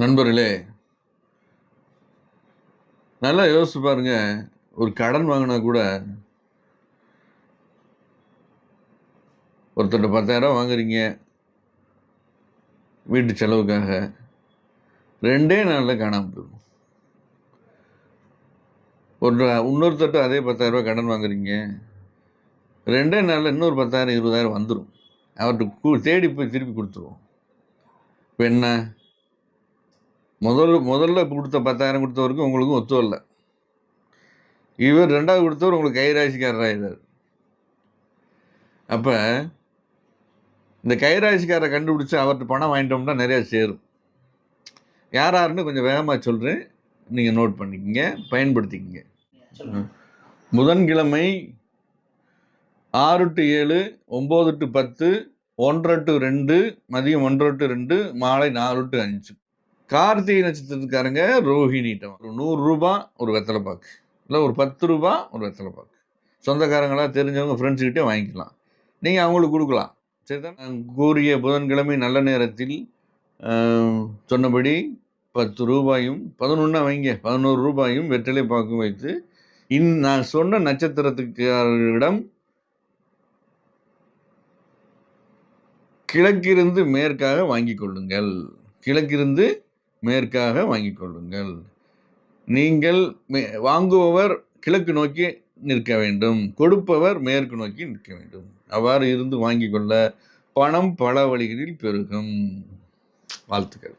நண்பர்களே நல்லா யோசிச்சு பாருங்க. ஒரு கடன் வாங்கினா கூட ஒருத்தர்கிட்ட பத்தாயிரம் வாங்குறீங்க. வீட்டு செலவுக்காக ரெண்டே நாளில் காணாமல் போயிடும். ஒரு இன்னொருத்தட்ட அதே பத்தாயிரரூபா கடன் வாங்குறீங்க. ரெண்டே நாளில் இன்னொரு பத்தாயிரம் இருபதாயிரம் வந்துடும் அவர்கிட்ட தேடி போய் திருப்பி கொடுத்துருவோம். இப்போ என்ன? முதல் முதல்ல கொடுத்த பத்தாயிரம் கொடுத்தவருக்கும் உங்களுக்கும் ஒத்து வரல இவர் ரெண்டாவது கொடுத்தவர் உங்களுக்கு கைராசிக்காரராகிறார் அப்போ இந்த கைராசிக்காரரை கண்டுபிடிச்சி அவர்கிட்ட பணம் வாங்கிட்டோம்னா நிறையா சேரும். யார் யாருன்னு கொஞ்சம் வேகமாக சொல்கிறேன் நீங்கள் நோட் பண்ணிக்கங்க பயன்படுத்திக்கங்க. புதன்கிழமை ஆறு டு ஏழு ஒம்பது டு பத்து ஒன்றரை டு ரெண்டு மதியம் ஒன்றரை டு ரெண்டு மாலை நாலு டு அஞ்சு. கார்த்திகை நட்சத்திரத்துக்காரங்க ரோஹிணிட்டம் ஒரு நூறுரூபா ஒரு வெத்தலை பாக்கு. இல்லை ஒரு பத்து ரூபா ஒரு வெத்தலை பாக்கு. சொந்தக்காரங்களாக தெரிஞ்சவங்க ஃப்ரெண்ட்ஸுக்கிட்டே வாங்கிக்கலாம். நீங்கள் அவங்களுக்கு கொடுக்கலாம். சரிதான் நான் கூறிய புதன்கிழமை நல்ல நேரத்தில் சொன்னபடி பத்து ரூபாயும் பதினொன்றா வைங்க பதினோரு ரூபாயும் வெற்றிலை பாக்கும் வைத்து இன் நான் சொன்ன நட்சத்திரத்துக்காரர்களிடம் கிழக்கிருந்து மேற்காக வாங்கிக் கொள்ளுங்கள். கிழக்கிருந்து மேற்காக வாங்கிக் கொள்ளுங்கள். நீங்கள் மே- வாங்குபவர் கிழக்கு நோக்கி நிற்க வேண்டும். கொடுப்பவர் மேற்கு நோக்கி நிற்க வேண்டும். அவ்வாறு இருந்து வாங்கிக் கொள்ள பணம் பல வழிகளில் பெருகும். வாழ்த்துக்கள்.